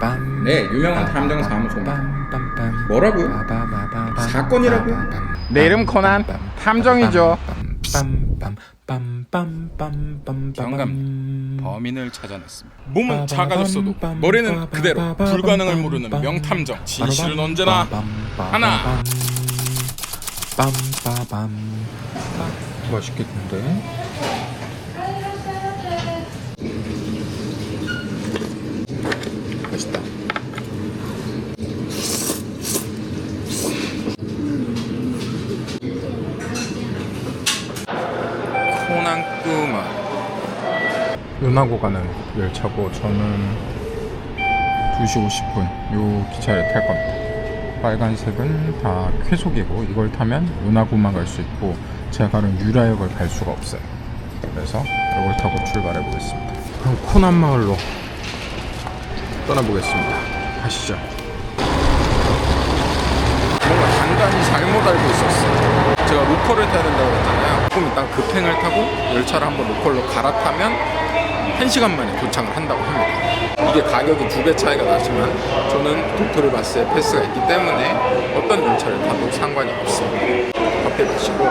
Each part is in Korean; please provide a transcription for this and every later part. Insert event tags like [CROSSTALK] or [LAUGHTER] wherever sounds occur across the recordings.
빰. 네, 유명한 탐정. 빰빰빰. 뭐라고요? 빠바바바밤. 사건이라고요? 내 이름 코난 탐정이죠. 빰빰빰빰빰빰빰빰. 경감 범인을 찾아냈습니다. 몸은 작아졌어도 머리는 그대로 불가능을 모르는 명탐정 진실은 언제나 하나. 빰빠밤. 맛있겠는데? 맛있다. 코난 꾸마 요나고 가는 열차고 저는 2시 50분 요 기차를 탈 겁니다. 빨간색은 다 쾌속이고 이걸 타면 요나고만 갈 수 있고 제가 가는 유라역을 갈 수가 없어요. 그래서 이걸 타고 출발해 보겠습니다. 그럼 코난 마을로 떠나보겠습니다. 가시죠. 뭔가 단단히 잘못 알고 있었어. 제가 로컬을 타야 된다고 그랬잖아요. 조금 이따 급행을 타고 열차를 한번 로컬로 갈아타면 1시간 만에 도착을 한다고 합니다. 이게 가격이 두 배 차이가 나지만 저는 도토리 바스에 패스가 있기 때문에 어떤 열차를 타도 상관이 없습니다. 커피 마시고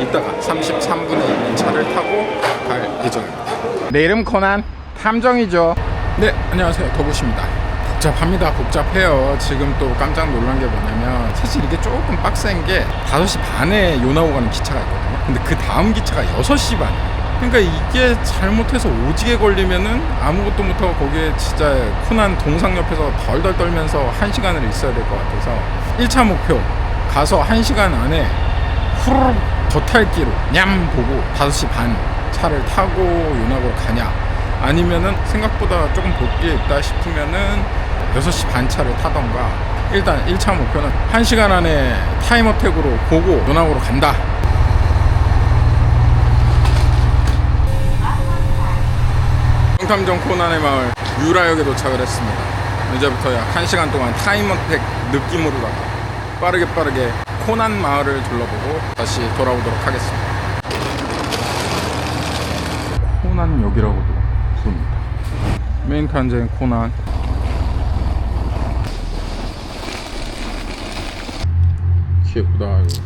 이따가 33분에 있는 차를 타고 갈 예정입니다. 내 이름 코난 탐정이죠. 네, 안녕하세요. 더보십니다. 복잡합니다. 복잡해요. 지금 또 깜짝 놀란 게 뭐냐면 사실 이게 조금 빡센 게 5시 반에 요나오 가는 기차가 있거든요. 근데 그 다음 기차가 6시 반. 그러니까 이게 잘못해서 오지게 걸리면은 아무것도 못하고 거기에 진짜 코난 동상 옆에서 덜덜 떨면서 1시간을 있어야 될 것 같아서 1차 목표 가서 1시간 안에 후루룩 저탈기로 냠 보고 5시 반 차를 타고 요나고로 가냐. 아니면은 생각보다 조금 볼게 있다 싶으면은 6시 반 차를 타던가. 일단 1차 목표는 1시간 안에 타임어택으로 보고 요나고로 간다 탐정 코난의 마을 유라역에 도착을 했습니다 이제부터 약 1시간 동안 타임어택 느낌으로다가 빠르게 빠르게 코난 마을을 둘러보고 다시 돌아오도록 하겠습니다 코난역이라고도 부릅니다. 메인 탄생 코난. 귀엽다 이거.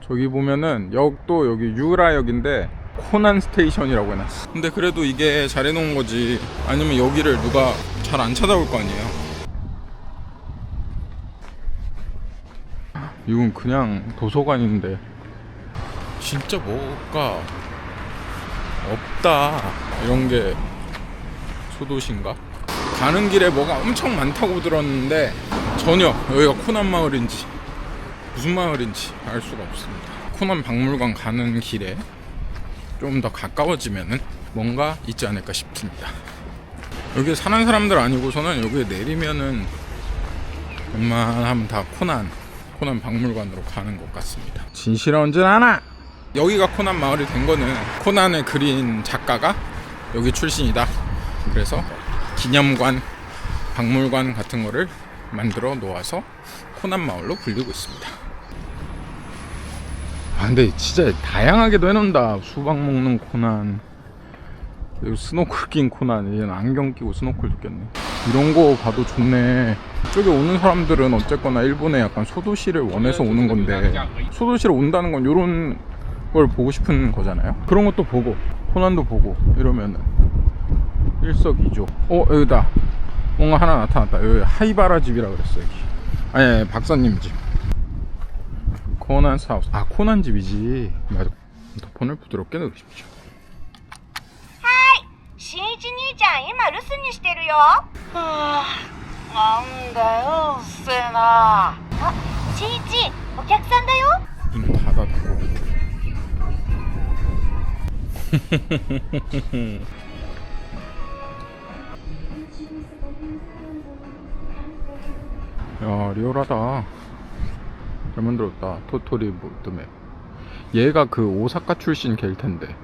저기 보면은 역도 여기 유라역인데 코난 스테이션이라고 해놨어. 근데 그래도 이게 잘 해놓은 거지 아니면 여기를 누가 잘 안 찾아올 거 아니에요 이건 그냥 도서관인데 진짜 뭐가 없다 이런 게 소도시인가? 가는 길에 뭐가 엄청 많다고 들었는데 전혀 여기가 코난 마을인지 무슨 마을인지 알 수가 없습니다. 코난 박물관 가는 길에 좀 더 가까워지면은 뭔가 있지 않을까 싶습니다. 여기 사는 사람들 아니고서는 여기에 내리면은 웬만하면 다 코난 코난 박물관으로 가는 것 같습니다. 진실은 언제나 하나. 여기가 코난 마을이 된 거는 코난을 그린 작가가 여기 출신이다. 그래서 기념관, 박물관 같은 거를 만들어 놓아서 코난 마을로 불리고 있습니다. 아 근데 진짜 다양하게도 해놓는다. 수박 먹는 코난. 그리고 스노클 낀 코난. 얘는 안경 끼고 스노클 듣겠네. 이런 거 봐도 좋네. 이쪽에 오는 사람들은 어쨌거나 일본의 약간 소도시를 원해서 오는 건데 소도시를 온다는 건 이런 걸 보고 싶은 거잖아요. 그런 것도 보고 코난도 보고 이러면은 일석이조. 어 여기다. 뭔가 하나 나타났다. 여기 하이바라 집이라 그랬어 여기. 아니, 아니 박사님 집. 코난 사우스. 아 코난 집이지. 맞아. 폰을 부드럽게 넣으십시오. 하이! 신이지니짱이 마루스니 시테루요? 아 난데요 세나. 아 신이지 오객산다요? 문 닫아두고. 야 리얼하다. 잘 만들었다. 토토리 보드맵 얘가 그 오사카 출신 걔일 텐데.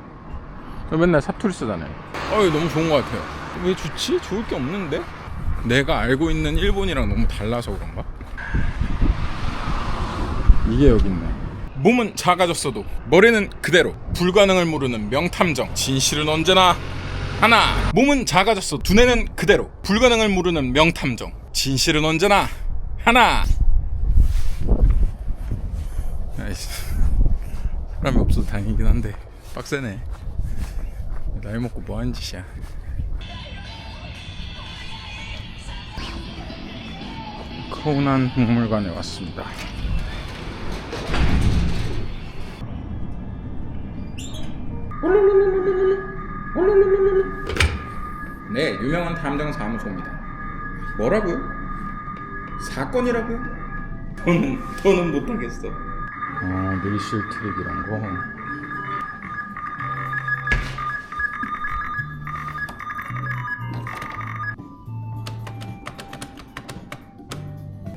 맨날 사투리 쓰잖아요. 어이 너무 좋은 것 같아요. 왜 좋지? 좋을 게 없는데? 내가 알고 있는 일본이랑 너무 달라서 그런가? 이게 여기 있네. 몸은 작아졌어도 머리는 그대로 불가능을 모르는 명탐정. 진실은 언제나 하나. 몸은 작아졌어 두뇌는 그대로 불가능을 모르는 명탐정. 진실은 언제나 하나 아이씨 사람이 없어서 다행이긴 한데 빡세네 나이 먹고 뭐하는 짓이야 코난 박물관에 왔습니다 네, 유명한 탐정 사무소입니다. 뭐라고요? 사건이라고요? 더는 더는 못하겠어. 아, 밀실 트릭 이런 거.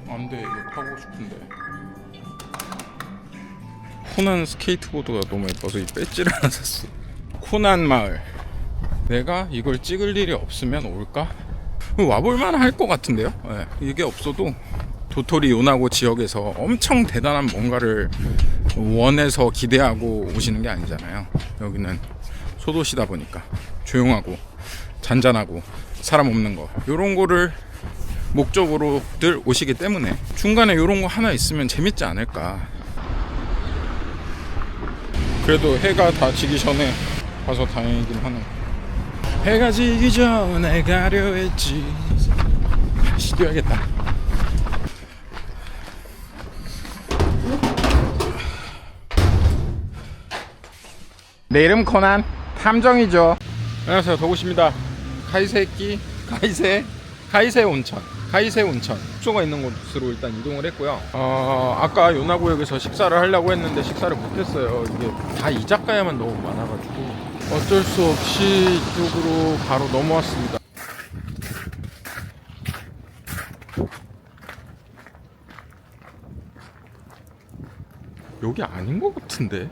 안 돼 이거 타고 싶은데. 코난 스케이트보드가 너무 예뻐서 이 배지를 [LAUGHS] 하나 샀어. 코난 마을. 내가 이걸 찍을 일이 없으면 올까? 와볼만 할 것 같은데요? 예, 이게 없어도 도토리 요나고 지역에서 엄청 대단한 뭔가를 원해서 기대하고 오시는 게 아니잖아요. 여기는 소도시다 보니까 조용하고 잔잔하고 사람 없는 거 요런 거를 목적으로들 오시기 때문에 중간에 요런 거 하나 있으면 재밌지 않을까. 그래도 해가 다 지기 전에 가서 다행이긴 하네. 해가 지기 전에 가려 했지 다시 뛰어야겠다 내 이름 코난 탐정이죠. 안녕하세요. 더구십니다. 가이세끼 가이세 가이세 온천 가이세 온천. 숙소가 있는 곳으로 일단 이동을 했고요. 어, 아까 요나구역에서 식사를 하려고 했는데 식사를 못했어요. 이게 다 이자카야만 너무 많아가지고 어쩔 수 없이 이쪽으로 바로 넘어왔습니다. 여기 아닌 것 같은데?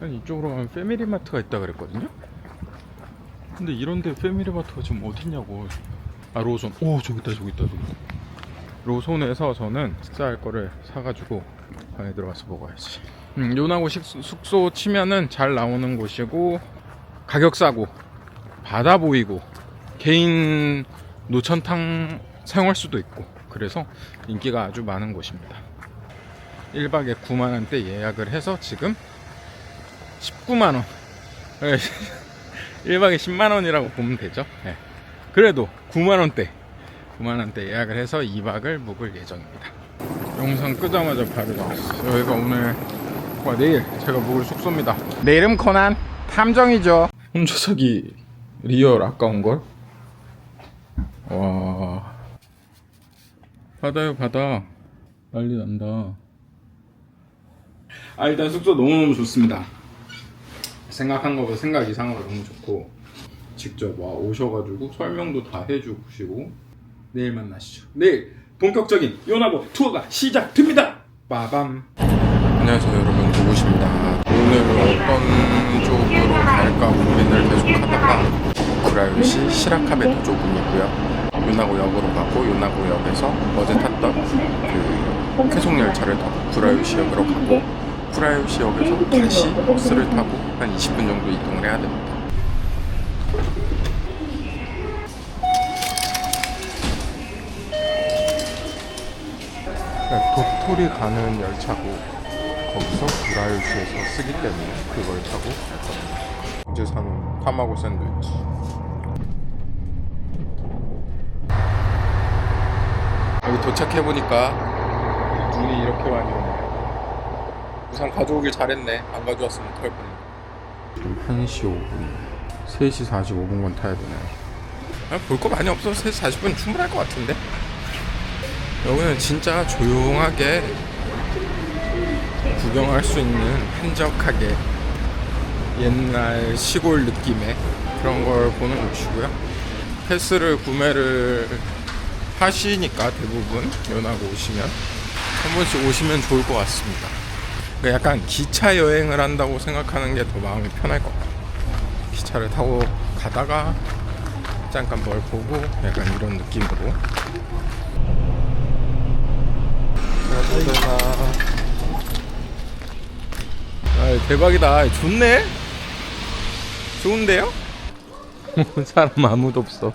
한 이쪽으로 가면 패밀리마트가 있다 그랬거든요? 근데 이런데 패밀리마트가 지금 어딨냐고. 아, 로손. 오, 저기 있다, 저기 있다, 저기 있다. 로손에서 저는 식사할 거를 사가지고 안에 들어가서 먹어야지. 음, 요나고 식수, 숙소 치면은 잘 나오는 곳이고 가격 싸고 바다 보이고 개인 노천탕 사용할 수도 있고 그래서 인기가 아주 많은 곳입니다. 1박에 9만원대 예약을 해서 지금 19만원 1박에 [LAUGHS] 10만원이라고 보면 되죠. 네. 그래도 9만원대 9만원대 예약을 해서 2박을 묵을 예정입니다. 영상 끄자마자 바로 나왔어. 여기가 오늘 와 내일 제가 묵을 숙소입니다. 내 이름 코난 탐정이죠. 혼자 사기 리얼 아까운 걸. 와 바다요 바다 난리 난다. 아 일단 숙소 너무 너무 좋습니다. 생각한 것보다 생각 이상으로 너무 좋고 직접 와 오셔가지고 설명도 다 해주시고 내일 만나시죠. 내일 본격적인 요나보 투어가 시작됩니다. 빠밤. 안녕하세요 여러분 도구십니다. 오늘은 어떤 쪽으로 갈까 고민을 계속하다가 구라요시 시라카베도 쪽이고요. 요나고 역으로 가고 요나고 역에서 어제 탔던 그 계속 열차를 타고 구라요시역으로 가고 구라요시역에서 다시 버스를 타고 한 20분 정도 이동을 해야 됩니다. 도토리 가는 열차고 거기서 구라요시에서 쓰기 때문에 그걸 타고 어제 사는 타마고 샌드위치. 여기 도착해보니까 눈이 이렇게 많이 오네 우산 가져오길 잘했네 안 가져왔으면 어떡할 뻔했네 1시 5분 3시 45분건 타야 되네 볼거 많이 없어서 3시 40분 충분할 것 같은데 여기는 진짜 조용하게 구경할 수 있는 한적하게 옛날 시골 느낌의 그런 걸 보는 곳이고요. 패스를 구매를 하시니까 대부분 연하고 오시면 한 번씩 오시면 좋을 것 같습니다. 그러니까 약간 기차 여행을 한다고 생각하는 게 더 마음이 편할 것 같아요. 기차를 타고 가다가 잠깐 뭘 보고 약간 이런 느낌으로 아 대박이다 좋네 좋은데요? [LAUGHS] 사람 아무도 없어.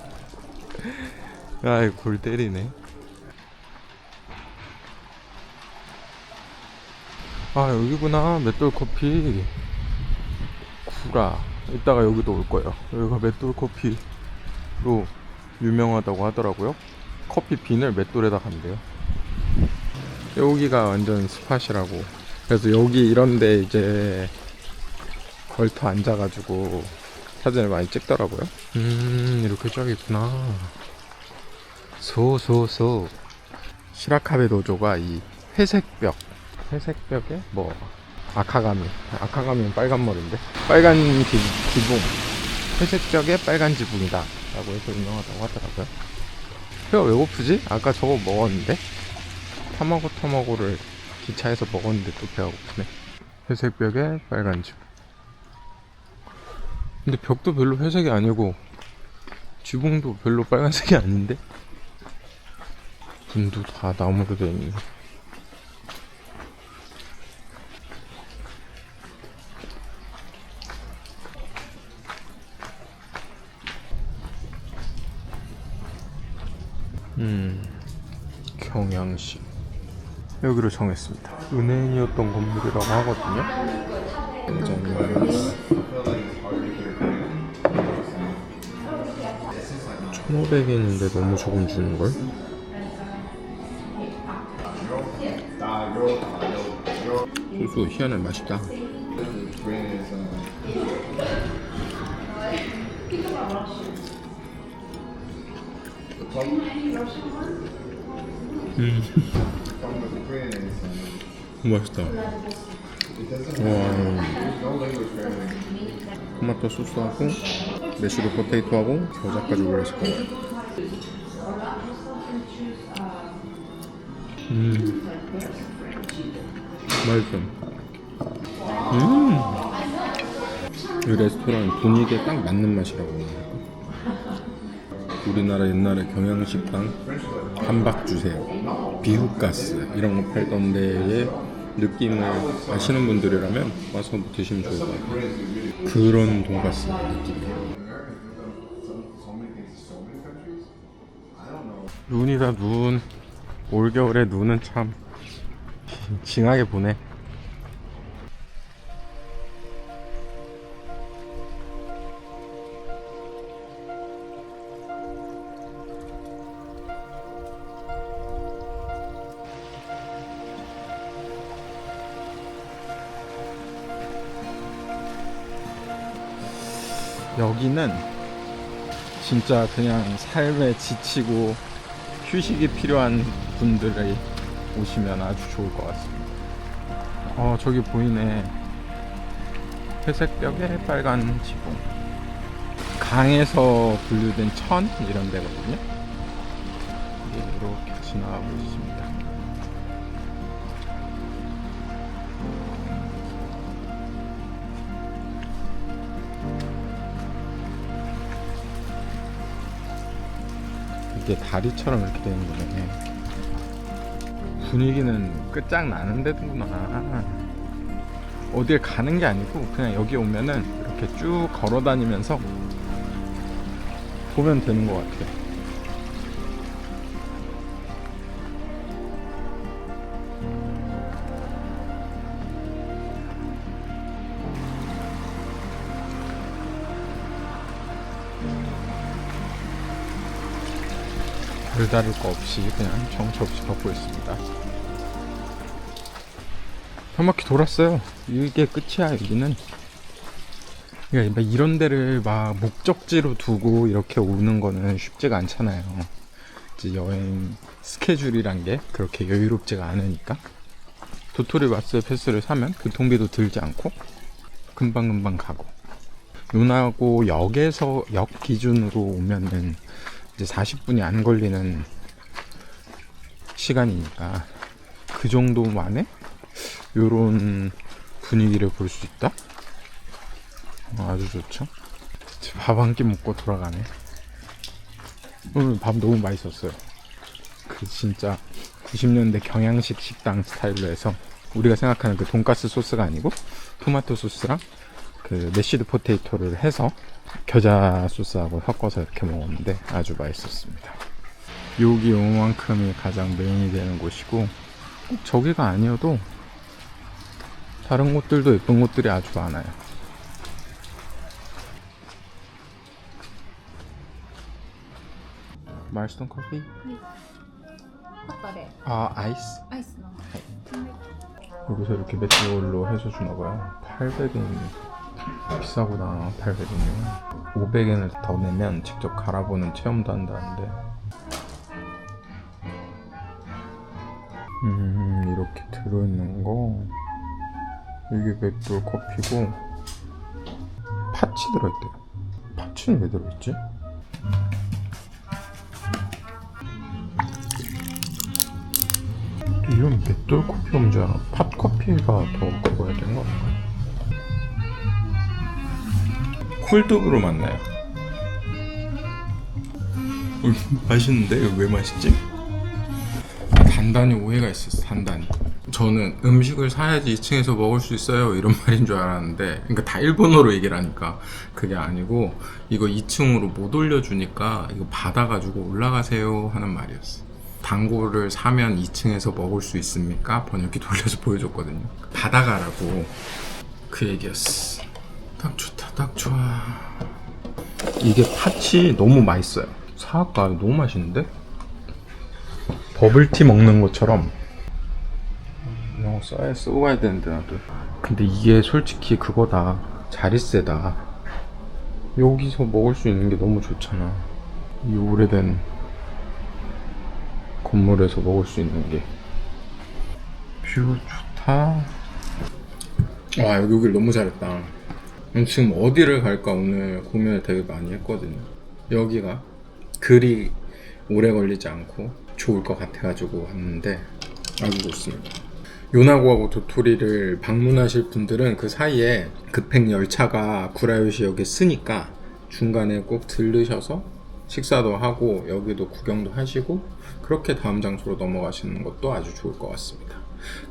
아이 골 때리네. 아 여기구나 맷돌 커피. 구라. 이따가 여기도 올 거예요. 여기가 맷돌 커피로 유명하다고 하더라고요. 커피 빈을 맷돌에다 간대요. 여기가 완전 스팟이라고. 그래서 여기 이런데 이제 걸터 앉아가지고 사진을 많이 찍더라고요. 음, 이렇게 쫙 있구나. 소소소. 시라카베 도조가 이 회색 벽, 회색 벽에 뭐 아카가미, 아카가미는 빨간 머리인데 빨간 기, 기붕, 회색 벽에 빨간 지붕이다. 라고 해서 유명하다고 하더라고요. 배가 왜 고프지? 아까 저거 먹었는데 타마고 타마고를 기차에서 먹었는데 또 배가 고프네. 회색 벽에 빨간 지붕. 근데 벽도 별로 회색이 아니고 지붕도 별로 빨간색이 아닌데 문도 다 나무로 되어 있네. 음, 경양식. 여기로 정했습니다. 은행이었던 건물이라고 하거든요. 1,500엔인데 너무 조금 주는걸? 소스 희한해 맛있다. 음. 맛있다. 와. 토마토 소스하고 메쉬드 포테이토하고 겨자까지 올렸을 거야. 음. 맛있어. 음. 이 레스토랑 분위기에 딱 맞는 맛이라고? 우리나라 옛날에 경양식당 한박 주세요. 비후가스 이런 거 팔던 데의 느낌을 아시는 분들이라면 와서 드시면 좋을 것 같아요. 그런 돈가스 느낌이에요. 눈이다 눈. 올겨울에 눈은 참 징하게 보네. 여기는 진짜 그냥 삶에 지치고 휴식이 필요한 분들이 오시면 아주 좋을 것 같습니다. 어, 저기 보이네. 회색 벽에 빨간 지붕. 강에서 분류된 천 이런 데거든요. 이게 이렇게 지나가고 있습니다. 이게 다리처럼 이렇게 되는 거네. 분위기는 끝장나는 데구나. 어딜 가는 게 아니고 그냥 여기 오면은 이렇게 쭉 걸어 다니면서 보면 되는 것 같아 별다를 거 없이 그냥 정처 없이 걷고 있습니다. 한 바퀴 돌았어요. 이게 끝이야 여기는. 그러니까 막 이런 데를 막 목적지로 두고 이렇게 오는 거는 쉽지가 않잖아요. 이제 여행 스케줄이란 게 그렇게 여유롭지가 않으니까. 도토리 마스 패스를 사면 교통비도 들지 않고 금방금방 가고. 요나고 역에서 역 기준으로 오면은 이제 40분이 안 걸리는 시간이니까 그 정도 만에 요런 분위기를 볼 수 있다? 어, 아주 좋죠. 밥 한 끼 먹고 돌아가네. 오늘 밥 너무 맛있었어요. 그 진짜 90년대 경양식 식당 스타일로 해서 우리가 생각하는 그 돈가스 소스가 아니고 토마토 소스랑 그 메시드 포테이토를 해서 겨자 소스하고 섞어서 이렇게 먹었는데 아주 맛있었습니다. 여기 요만큼이 가장 메인이 되는 곳이고 꼭 저기가 아니어도 다른 곳들도 예쁜 곳들이 아주 많아요. 말스톤 커피? 네. 아 아이스? 아이스 나. 네. 여기서 이렇게 맥주로 해서 주나봐요. 800엔. 비싸구나. 800엔이면 500엔을 더 내면 직접 갈아보는 체험도 한다는데. 음 이렇게 들어있는 거 이게 맥돌 커피고 파치 들어있대요. 파치는 왜 들어있지? 이런 맷돌 커피 알아. 팥 커피가 더 그거야 되는 거 아닌가? 콜드브루 맞나요? 음, 맛있는데 이거 왜 맛있지? 단단히 오해가 있었어. 단단히. 저는 음식을 사야지 2층에서 먹을 수 있어요 이런 [LAUGHS] 말인 줄 알았는데 그러니까 다 일본어로 얘기를 하니까 그게 아니고 이거 2층으로 못 올려주니까 이거 받아가지고 올라가세요 하는 말이었어 당구를 사면 2층에서 먹을 수 있습니까? 번역기 돌려서 보여줬거든요 받아가라고 그 얘기였어 딱 좋다 딱 좋아. 이게 팥이 너무 맛있어요. 사할까? 너무 맛있는데? 버블티 먹는 것처럼. 영어 써야 쓰고 가야 되는데 나도. 근데 이게 솔직히 그거다. 자릿세다. 여기서 먹을 수 있는 게 너무 좋잖아. 이 오래된 건물에서 먹을 수 있는 게. 뷰 좋다. 와 여기 오길 너무 잘했다 지금 어디를 갈까 오늘 고민을 되게 많이 했거든요 여기가 그리 오래 걸리지 않고 좋을 것 같아가지고 왔는데 아주 좋습니다 요나고하고 도토리를 방문하실 분들은 그 사이에 급행 열차가 구라요시역에 쓰니까 중간에 꼭 들르셔서 식사도 하고 여기도 구경도 하시고 그렇게 다음 장소로 넘어가시는 것도 아주 좋을 것 같습니다.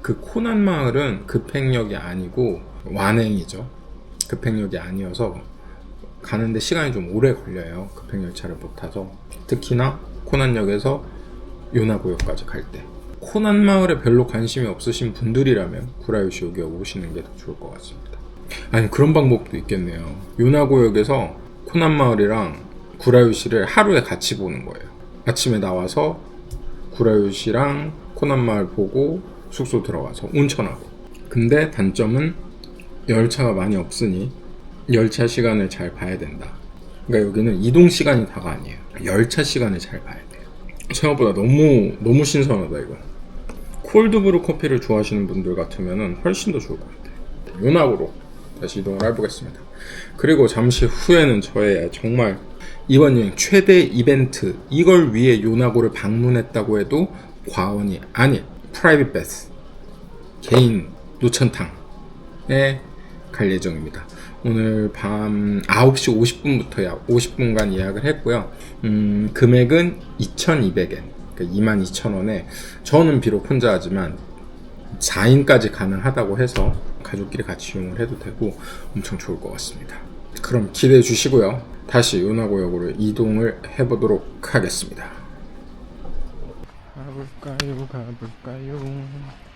그 코난 마을은 급행역이 아니고 완행이죠. 급행역이 아니어서 가는데 시간이 좀 오래 걸려요. 급행 열차를 못 타서 특히나 코난역에서 요나고역까지 갈 때. 코난 마을에 별로 관심이 없으신 분들이라면 구라요시 여기 오시는 게 더 좋을 것 같습니다. 아니 그런 방법도 있겠네요. 요나고역에서 코난 마을이랑 구라요시를 하루에 같이 보는 거예요. 아침에 나와서 구라요시랑 코난 마을 보고 숙소 들어가서 온천하고. 근데 단점은 열차가 많이 없으니 열차 시간을 잘 봐야 된다. 그러니까 여기는 이동 시간이 다가 아니에요. 열차 시간을 잘 봐야 돼요. 생각보다 너무 너무 신선하다 이거. 콜드브루 커피를 좋아하시는 분들 같으면 훨씬 더 좋을 것 같아요. 요나고로 다시 이동을 해보겠습니다. 그리고 잠시 후에는 저의 정말 이번 여행 최대 이벤트 이걸 위해 요나고를 방문했다고 해도 과언이 아닌 프라이빗 베스 개인 노천탕에 갈 예정입니다. 오늘 밤 9시 50분부터 50분간 예약을 했고요. 음, 금액은 2,200엔, 그러니까 22,000원에 저는 비록 혼자 하지만 4인까지 가능하다고 해서 가족끼리 같이 이용을 해도 되고 엄청 좋을 것 같습니다. 그럼 기대해 주시고요. 다시 요나고역으로 이동을 해보도록 하겠습니다. 가볼까요, 가볼까요.